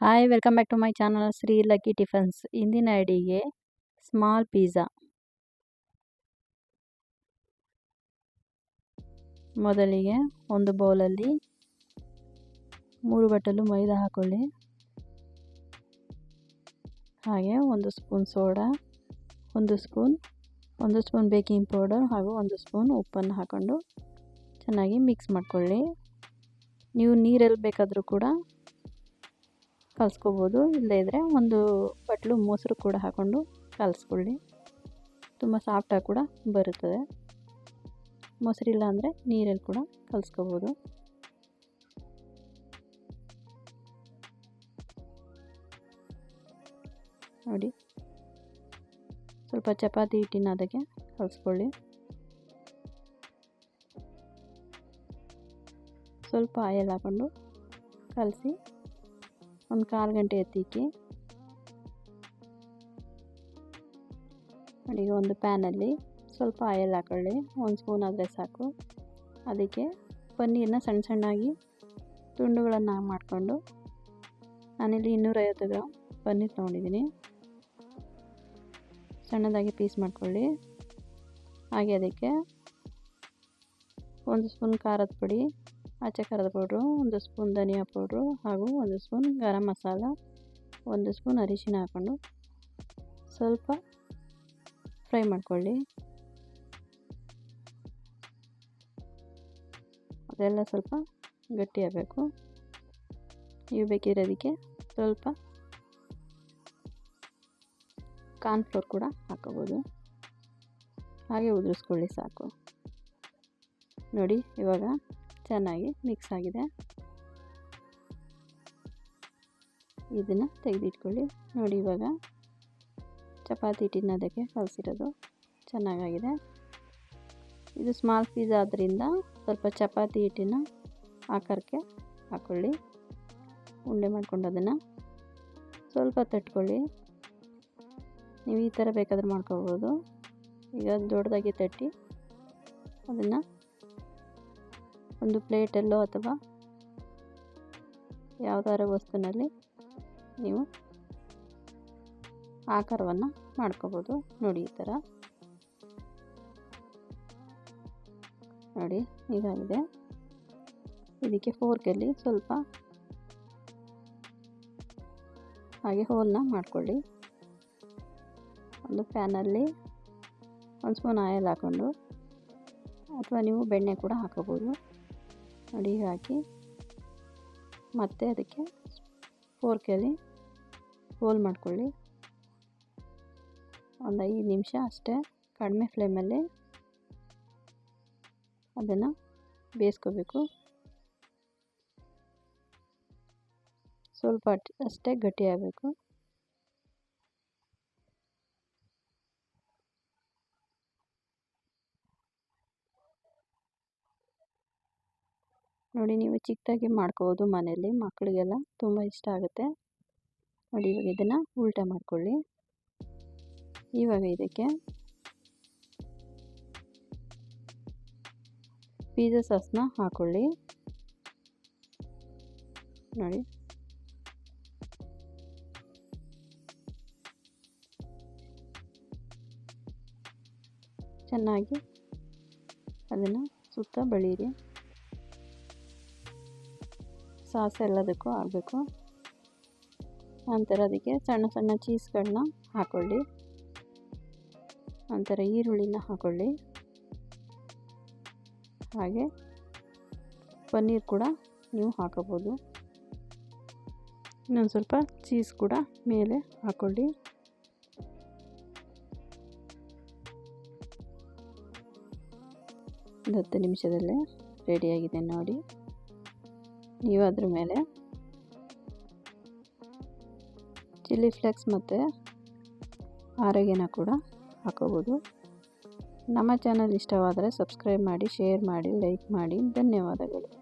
Hi welcome back to my channel Sri Lucky Tiffins ಇಂದಿನ ಅಡಿಗೆ small pizza ಮೊದಲಿಗೆ ಒಂದು ಬೌಲಲ್ಲಿ ಮೂರು ಬಟ್ಟಲು ಮೈದಾ ಹಾಕೊಳ್ಳಿ. ಹಾಗೆ ಒಂದು ಸ್ಪೂನ್ ಸೋಡಾ, ಒಂದು ಸ್ಪೂನ್ ಒಂದು ಸ್ಪೂನ್ ಬೇಕಿಂಗ್ ಪೌಡರ್ ಹಾಗೂ ಒಂದು ಸ್ಪೂನ್ ಉಪ್ಪನ್ನು ಹಾಕ್ಕೊಂಡು ಚೆನ್ನಾಗಿ ಮಿಕ್ಸ್ ಮಾಡಿಕೊಳ್ಳಿ. ನೀವು ನೀರಲ್ಲಿ ಬೇಕಾದರೂ ಕೂಡ ಕಲಿಸ್ಕೋಬೋದು. ಇಲ್ಲದೇ ಇದ್ದರೆ ಒಂದು ಬಟ್ಲು ಮೊಸರು ಕೂಡ ಹಾಕ್ಕೊಂಡು ಕಲಿಸ್ಕೊಳ್ಳಿ. ತುಂಬ ಸಾಫ್ಟಾಗಿ ಕೂಡ ಬರುತ್ತದೆ. ಮೊಸರಿಲ್ಲ ಅಂದರೆ ನೀರಲ್ಲಿ ಕೂಡ ಕಲಿಸ್ಕೋಬೋದು. ನೋಡಿ. ಸ್ವಲ್ಪ ಚಪಾತಿ ಹಿಟ್ಟಿನ ಅದಕ್ಕೆ ಕಲಿಸ್ಕೊಳ್ಳಿ. ಸ್ವಲ್ಪ ಆಯಲ್ ಹಾಕ್ಕೊಂಡು ಕಲಸಿ ಒಂದು ಕಾಲು ಗಂಟೆ ಎತ್ತಿಕ್ಕಿ. ಅಡಿಗೆ ಒಂದು ಪ್ಯಾನಲ್ಲಿ ಸ್ವಲ್ಪ ಆಯಲ್ ಹಾಕೊಳ್ಳಿ. ಒಂದು ಸ್ಪೂನ್ ಆದರೆ ಸಾಕು. ಅದಕ್ಕೆ ಪನ್ನೀರನ್ನ ಸಣ್ಣ ಸಣ್ಣಾಗಿ ತುಂಡುಗಳನ್ನು ಮಾಡಿಕೊಂಡು ನಾನಿಲ್ಲಿ ಇನ್ನೂರೈವತ್ತು ಗ್ರಾಮ್ ಪನ್ನೀರ್ ತೊಗೊಂಡಿದ್ದೀನಿ. ಸಣ್ಣದಾಗಿ ಪೀಸ್ ಮಾಡ್ಕೊಳ್ಳಿ. ಹಾಗೆ ಅದಕ್ಕೆ ಒಂದು ಸ್ಪೂನ್ ಖಾರದ ಪುಡಿ ಆಚೆ ಖಾರದ ಪೌಡ್ರು, ಒಂದು ಸ್ಪೂನ್ ಧನಿಯಾ ಪೌಡ್ರು ಹಾಗೂ ಒಂದು ಸ್ಪೂನ್ ಗರಂ ಮಸಾಲ, ಒಂದು ಸ್ಪೂನ್ ಅರಿಶಿನ ಹಾಕ್ಕೊಂಡು ಸ್ವಲ್ಪ ಫ್ರೈ ಮಾಡಿಕೊಳ್ಳಿ. ಅದೆಲ್ಲ ಸ್ವಲ್ಪ ಗಟ್ಟಿಯಾಗಬೇಕು ನೀವು ಬೇಕಿದ್ರೆ ಅದಕ್ಕೆ ಸ್ವಲ್ಪ ಕಾರ್ನ್ಫ್ಲೋರ್ ಕೂಡ ಹಾಕೋಬೋದು ಹಾಗೆ ಉದುರಿಸ್ಕೊಳ್ಳಿ ಸಾಕು. ನೋಡಿ, ಇವಾಗ ಚೆನ್ನಾಗಿ ಮಿಕ್ಸ್ ಆಗಿದೆ. ಇದನ್ನು ತೆಗೆದಿಟ್ಕೊಳ್ಳಿ. ನೋಡಿ ಇವಾಗ ಚಪಾತಿ ಹಿಟ್ಟಿನ ಅದಕ್ಕೆ ಕಲಸಿರೋದು ಚೆನ್ನಾಗಾಗಿದೆ. ಇದು ಸ್ಮಾಲ್ ಪೀಸ್ ಆದ್ದರಿಂದ ಸ್ವಲ್ಪ ಚಪಾತಿ ಹಿಟ್ಟಿನ ಆಕಾರಕ್ಕೆ ಹಾಕ್ಕೊಳ್ಳಿ ಉಂಡೆ ಮಾಡ್ಕೊಂಡು ಅದನ್ನು ಸ್ವಲ್ಪ ತಟ್ಕೊಳ್ಳಿ ನೀವು ಈ ಥರ ಬೇಕಾದ್ರೆ ಮಾಡ್ಕೋಬೋದು. ಈಗ ದೊಡ್ಡದಾಗಿ ತಟ್ಟಿ ಅದನ್ನು ಒಂದು ಪ್ಲೇಟಲ್ಲೋ ಅಥವಾ ಯಾವುದಾದ್ರು ವಸ್ತುವಿನಲ್ಲಿ ನೀವು ಆಕಾರವನ್ನು ಮಾಡ್ಕೋಬೋದು. ನೋಡಿ ಈ ಥರ ನೋಡಿ, ಇದಾಗಿದೆ. ಇದಕ್ಕೆ ಫೋರ್ಕಲ್ಲಿ ಸ್ವಲ್ಪ ಹಾಗೆ ಹೋಲ್ನ ಮಾಡಿಕೊಳ್ಳಿ. ಒಂದು ಪ್ಯಾನಲ್ಲಿ ಒಂದು ಸ್ಪೂನ್ ಆಯಲ್ ಹಾಕ್ಕೊಂಡು ಅಥವಾ ನೀವು ಬೆಣ್ಣೆ ಕೂಡ ಹಾಕೋಬೋದು ನೋಡಿ ಹಾಕಿ ಮತ್ತೆ ಅದಕ್ಕೆ ಫೋರ್ಕಲ್ಲಿ ಹೋಲ್ ಮಾಡ್ಕೊಳ್ಳಿ. ಒಂದು ಐದು ನಿಮಿಷ ಅಷ್ಟೇ ಕಡಿಮೆ ಫ್ಲೇಮಲ್ಲಿ ಅದನ್ನು ಬೇಯಿಸ್ಕೋಬೇಕು. ಸ್ವಲ್ಪ ಅಷ್ಟೇ ಗಟ್ಟಿಯಾಗಬೇಕು ನೋಡಿ ನೀವು ಚಿಕ್ಕದಾಗಿ ಮಾಡ್ಕೋಬೋದು ಮನೆಯಲ್ಲಿ. ಮಕ್ಕಳಿಗೆಲ್ಲ ತುಂಬ ಇಷ್ಟ ಆಗುತ್ತೆ. ನೋಡಿ ಇವಾಗ ಇದನ್ನು ಉಲ್ಟಾ ಮಾಡ್ಕೊಳ್ಳಿ. ಇವಾಗ ಇದಕ್ಕೆ ಪಿಜ್ಜಾ ಸಾಸ್ನ ಹಾಕ್ಕೊಳ್ಳಿ ನೋಡಿ. ಚೆನ್ನಾಗಿ ಅದನ್ನು ಸುತ್ತ ಬಳೀರಿ. ಸಾಸ್ ಎಲ್ಲದಕ್ಕೂ ಆಗಬೇಕು ನಂತರ ಅದಕ್ಕೆ ಸಣ್ಣ ಸಣ್ಣ ಚೀಸ್ಗಳನ್ನ ಹಾಕ್ಕೊಳ್ಳಿ ನಂತರ ಈರುಳ್ಳಿನ ಹಾಕ್ಕೊಳ್ಳಿ ಹಾಗೆ ಪನ್ನೀರ್ ಕೂಡ ನೀವು ಹಾಕೋಬೋದು. ಇನ್ನೊಂದು ಸ್ವಲ್ಪ ಚೀಸ್ ಕೂಡ ಮೇಲೆ ಹಾಕ್ಕೊಳ್ಳಿ ಒಂದು ಹತ್ತು ನಿಮಿಷದಲ್ಲೇ ರೆಡಿಯಾಗಿದೆ ನೋಡಿ. ನೀವು ಅದ್ರ ಮೇಲೆ. ಚಿಲ್ಲಿ ಫ್ಲೇಕ್ಸ್ ಮತ್ತು ಆರೋಗ್ಯನ ಕೂಡ ಹಾಕೋಬೋದು. ನಮ್ಮ ಚಾನಲ್ ಇಷ್ಟವಾದರೆ ಸಬ್ಸ್ಕ್ರೈಬ್ ಮಾಡಿ, ಶೇರ್ ಮಾಡಿ, ಲೈಕ್ ಮಾಡಿ. ಧನ್ಯವಾದಗಳು.